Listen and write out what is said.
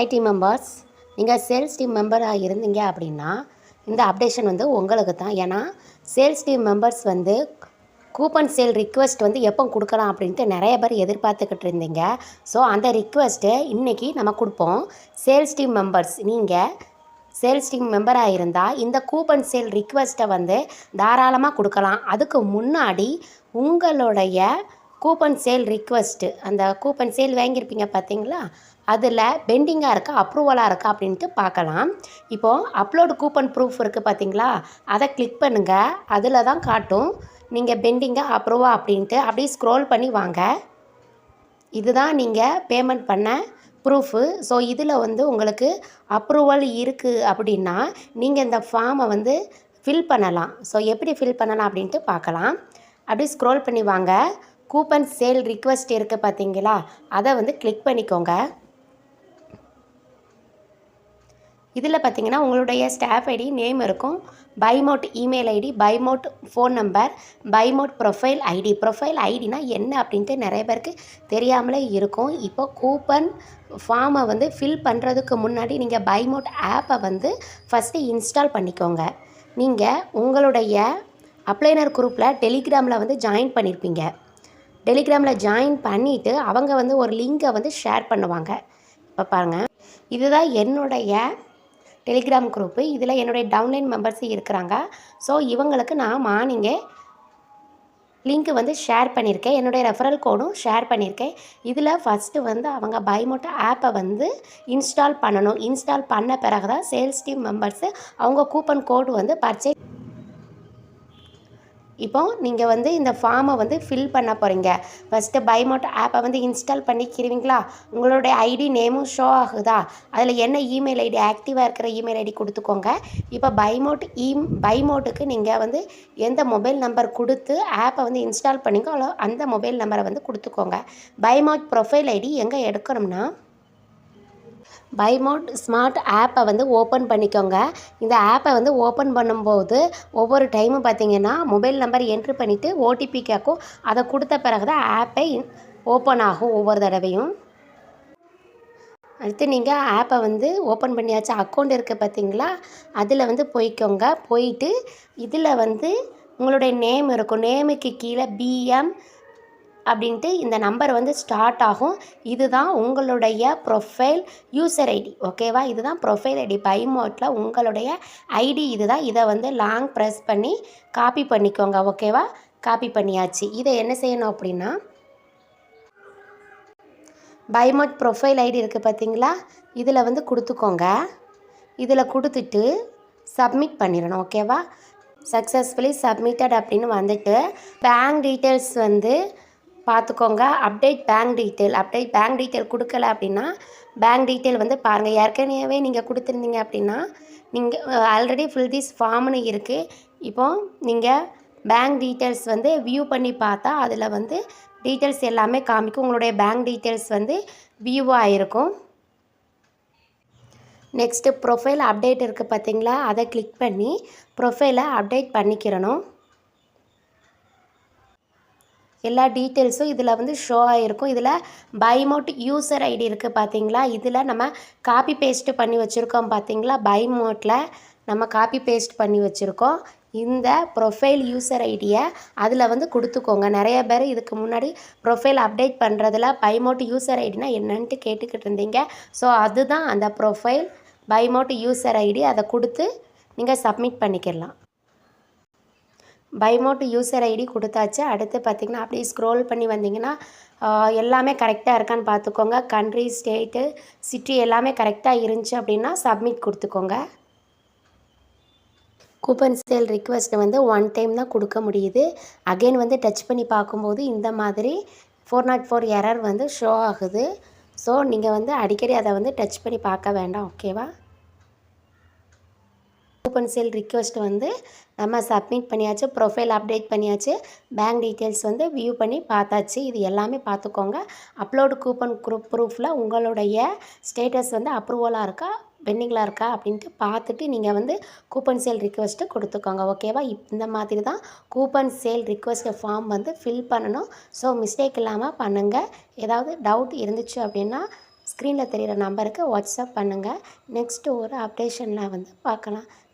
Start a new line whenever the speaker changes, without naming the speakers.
ID members நீங்கள் sales team மெம்பராக இருந்தீங்க அப்படின்னா இந்த அப்டேஷன் வந்து உங்களுக்கு தான் ஏன்னா சேல்ஸ் டீம் மெம்பர்ஸ் வந்து கூப்பன் சேல் ரிக்வெஸ்ட் வந்து எப்போ கொடுக்கலாம் அப்படின்ட்டு நிறைய பேர் எதிர்பார்த்துக்கிட்டு இருந்தீங்க. ஸோ அந்த ரிக்வெஸ்ட்டு இன்றைக்கி நம்ம கொடுப்போம். சேல்ஸ் டீம் மெம்பர்ஸ் நீங்கள் சேல்ஸ் டீம் மெம்பராக இருந்தால் இந்த கூப்பன் சேல் ரிக்வெஸ்ட்டை வந்து தாராளமாக கொடுக்கலாம். அதுக்கு முன்னாடி உங்களுடைய கூப்பன் சேல் ரிக்வெஸ்ட்டு. அந்த கூப்பன் சேல் வாங்கியிருப்பீங்க பார்த்தீங்களா? அதில் பெண்டிங்காக இருக்கா அப்ரூவலாக இருக்கா அப்படின்ட்டு பார்க்கலாம். இப்போது அப்லோடு கூப்பன் ப்ரூஃப் இருக்குது பார்த்தீங்களா? அதை கிளிக் பண்ணுங்கள் அதில் தான் காட்டும். நீங்கள் பெண்டிங்காக அப்ரூவா அப்படின்ட்டு அப்படியே ஸ்க்ரோல் பண்ணி வாங்க. இதுதான் நீங்கள் பேமெண்ட் பண்ண ப்ரூஃபு. ஸோ இதில் வந்து உங்களுக்கு அப்ரூவல் இருக்குது அப்படின்னா நீங்கள் இந்த ஃபார்மை வந்து ஃபில் பண்ணலாம். ஸோ எப்படி ஃபில் பண்ணலாம் அப்படின்ட்டு பார்க்கலாம். அப்படியே ஸ்க்ரோல் பண்ணி வாங்க. கூப்பன் சேல் ரிக்வெஸ்ட் இருக்குது பார்த்தீங்களா அதை வந்து கிளிக் பண்ணிக்கோங்க. இதில் பார்த்தீங்கன்னா உங்களுடைய ஸ்டாஃப் ஐடி நேம் இருக்கும். பைமோட் இமெயில் ஐடி பைமோட் ஃபோன் நம்பர் பைமோட் ப்ரொஃபைல் ஐடி ப்ரொஃபைல் ஐடினா என்ன அப்படின்ட்டு நிறைய பேருக்கு தெரியாமலே இருக்கும். இப்போ கூப்பன் ஃபார்மை வந்து ஃபில் பண்ணுறதுக்கு முன்னாடி நீங்கள் பைமோட் ஆப்பை வந்து ஃபஸ்ட்டு இன்ஸ்டால் பண்ணிக்கோங்க. நீங்கள் உங்களுடைய அப்ளைனர் குரூப்பில் டெலிகிராமில் வந்து ஜாயின் பண்ணியிருப்பீங்க டெலிகிராமில் ஜாயின் பண்ணிவிட்டு அவங்க வந்து ஒரு லிங்கை வந்து ஷேர் பண்ணுவாங்க. இப்போ பாருங்கள் இதுதான் என்னுடைய டெலிகிராம் குரூப்பு இதில் என்னுடைய டவுன்லைன் மெம்பர்ஸ் இருக்கிறாங்க. ஸோ இவங்களுக்கு நான் மார்னிங்கே லிங்க் வந்து ஷேர் பண்ணியிருக்கேன். என்னுடைய ரெஃபரல் கோடும் ஷேர் பண்ணியிருக்கேன். இதில் ஃபஸ்ட்டு வந்து அவங்க பைமோட்டோ ஆப்பை வந்து இன்ஸ்டால் பண்ணணும். இன்ஸ்டால் பண்ண பிறகு தான் சேல்ஸ் டீம் மெம்பர்ஸு அவங்க கூப்பன் கோடு வந்து பர்ச்சேஸ் இப்போ நீங்கள் வந்து இந்த ஃபார்மை வந்து ஃபில் பண்ண போகிறீங்க ஃபஸ்ட்டு பைமோட் ஆப்பை வந்து இன்ஸ்டால் பண்ணிக்கிறீங்களா உங்களுடைய ஐடி நேமும் ஷோ ஆகுதா? அதில் என்ன இமெயில் ஐடி ஆக்டிவாக இருக்கிற இமெயில் ஐடி கொடுத்துக்கோங்க. இப்போ பைமோட் இம் e, பைமோட்டுக்கு நீங்கள் வந்து எந்த மொபைல் நம்பர் கொடுத்து ஆப்பை வந்து இன்ஸ்டால் பண்ணிக்கோ அந்த மொபைல் நம்பரை வந்து கொடுத்துக்கோங்க. பைமோட் ப்ரொஃபைல் ஐடி எங்கே எடுக்கணும்னா பைமோட் ஸ்மார்ட் ஆப்பை வந்து ஓப்பன் பண்ணிக்கோங்க. இந்த ஆப்பை வந்து ஓப்பன் பண்ணும்போது ஒவ்வொரு டைமும் பார்த்தீங்கன்னா மொபைல் நம்பர் என்ட்ரு பண்ணிவிட்டு ஓடிபி கேட்கும் அதை கொடுத்த பிறகு தான் ஆப்பை ஓப்பன் ஆகும் ஒவ்வொரு தடவையும். அடுத்து நீங்கள் ஆப்பை வந்து ஓப்பன் பண்ணியாச்சு அக்கௌண்ட் இருக்குது பார்த்தீங்களா அதில் வந்து போய்க்கோங்க. போயிட்டு இதில் வந்து உங்களுடைய நேம் இருக்கும். நேமுக்கு கீழே பிஎம் அப்படின்ட்டு இந்த நம்பர் வந்து ஸ்டார்ட் ஆகும். இதுதான் உங்களுடைய ப்ரொஃபைல் யூசர் ஐடி ஓகேவா இதுதான் ப்ரொஃபைல் ஐடி பைமோட்டில் உங்களுடைய ஐடி இதுதான். இதை வந்து லாங் ப்ரெஸ் பண்ணி காப்பி பண்ணிக்கோங்க ஓகேவா காப்பி பண்ணியாச்சு. இதை என்ன செய்யணும் அப்படின்னா பைமோட் ப்ரொஃபைல் ஐடி இருக்குது பார்த்தீங்களா இதில் வந்து கொடுத்துக்கோங்க. இதில் கொடுத்துட்டு சப்மிட் பண்ணிடணும் ஓகேவா சக்ஸஸ்ஃபுல்லி சப்மிட்டட் அப்படின்னு வந்துட்டு பேங்க் டீட்டெயில்ஸ் வந்து பார்த்துக்கோங்க update bank detail update bank detail கொடுக்கல அப்படின்னா பேங்க் டீட்டெயில் வந்து பாருங்கள் ஏற்கனவே நீங்கள் கொடுத்துருந்தீங்க அப்படின்னா நீங்கள் ஆல்ரெடி ஃபில் திஸ் ஃபார்ம்னு இருக்குது இப்போ நீங்கள் பேங்க் டீட்டெயில்ஸ் வந்து வியூ பண்ணி பார்த்தா அதில் வந்து டீட்டெயில்ஸ் எல்லாமே காமிக்கும். உங்களுடைய பேங்க் டீட்டெயில்ஸ் வந்து வியூவாக ஆகிருக்கும் நெக்ஸ்ட்டு ப்ரொஃபைல் அப்டேட் இருக்குது பார்த்தீங்களா அதை கிளிக் பண்ணி ப்ரொஃபைலை அப்டேட் பண்ணிக்கிறணும். எல்லா டீட்டெயில்ஸும் இதில் வந்து ஷோ ஆகிருக்கும் இதில் பைமோட் யூசர் ஐடி இருக்குது பார்த்தீங்களா இதில் நம்ம காப்பி பேஸ்ட்டு பண்ணி வச்சுருக்கோம் பார்த்தீங்களா பைமோட்டில் நம்ம காப்பி பேஸ்ட் பண்ணி வச்சுருக்கோம். இந்த ப்ரொஃபைல் யூசர் ஐடியை அதில் வந்து கொடுத்துக்கோங்க. நிறைய பேர் இதுக்கு முன்னாடி ப்ரொஃபைல் அப்டேட் பண்ணுறதுல பைமோட் யூசர் ஐடினா என்னன்ட்டு கேட்டுக்கிட்டு இருந்தீங்க. ஸோ அதுதான் அந்த ப்ரொஃபைல் பைமோட் யூசர் ஐடி அதை கொடுத்து நீங்கள் சப்மிட் பண்ணிக்கிடலாம். பைமோட் யூசர் ஐடி கொடுத்தாச்சு. அடுத்து பார்த்திங்கன்னா அப்படியே ஸ்க்ரோல் பண்ணி வந்தீங்கன்னா எல்லாமே கரெக்டாக இருக்கான்னு பார்த்துக்கோங்க கண்ட்ரி ஸ்டேட்டு சிட்டி எல்லாமே கரெக்டாக இருந்துச்சு அப்படின்னா சப்மிட் கொடுத்துக்கோங்க. கூப்பன் சேல் ரிக்வெஸ்ட் வந்து ஒன் டைம் தான் கொடுக்க முடியுது. அகெயின் வந்து டச் பண்ணி பார்க்கும்போது இந்த மாதிரி ஃபோர் நாட் ஃபோர் எரர் வந்து ஷோ ஆகுது. ஸோ நீங்கள் வந்து அடிக்கடி அதை வந்து டச் பண்ணி பார்க்க வேண்டாம். ஓகேவா கூப்பன் சேல் ரிக்வெஸ்ட் வந்து நம்ம சப்மிட் பண்ணியாச்சு ப்ரொஃபைல் அப்டேட் பண்ணியாச்சு. பேங்க் டீட்டெயில்ஸ் வந்து வியூ பண்ணி பார்த்தாச்சு. இது எல்லாமே பார்த்துக்கோங்க. அப்லோடு கூப்பன் குரூப் ப்ரூஃபில் உங்களுடைய ஸ்டேட்டஸ் வந்து அப்ரூவலாக இருக்கா பெண்டிங்கில் இருக்கா அப்படின்ட்டு பார்த்துட்டு நீங்கள் வந்து கூப்பன் சேல் ரிக்வெஸ்ட்டு கொடுத்துக்கோங்க ஓகேவா இப் இந்த மாதிரி தான் கூப்பன் சேல் ரிக்வெஸ்ட் ஃபார்ம் வந்து ஃபில் பண்ணணும். ஸோ மிஸ்டேக் இல்லாமல் பண்ணுங்கள் ஏதாவது டவுட் இருந்துச்சு அப்படின்னா ஸ்க்ரீனில் தெரிகிற நம்பருக்கு வாட்ஸ்அப் பண்ணுங்கள் நெக்ஸ்ட்டு ஒரு அப்டேஷனில் வந்து பார்க்கலாம்.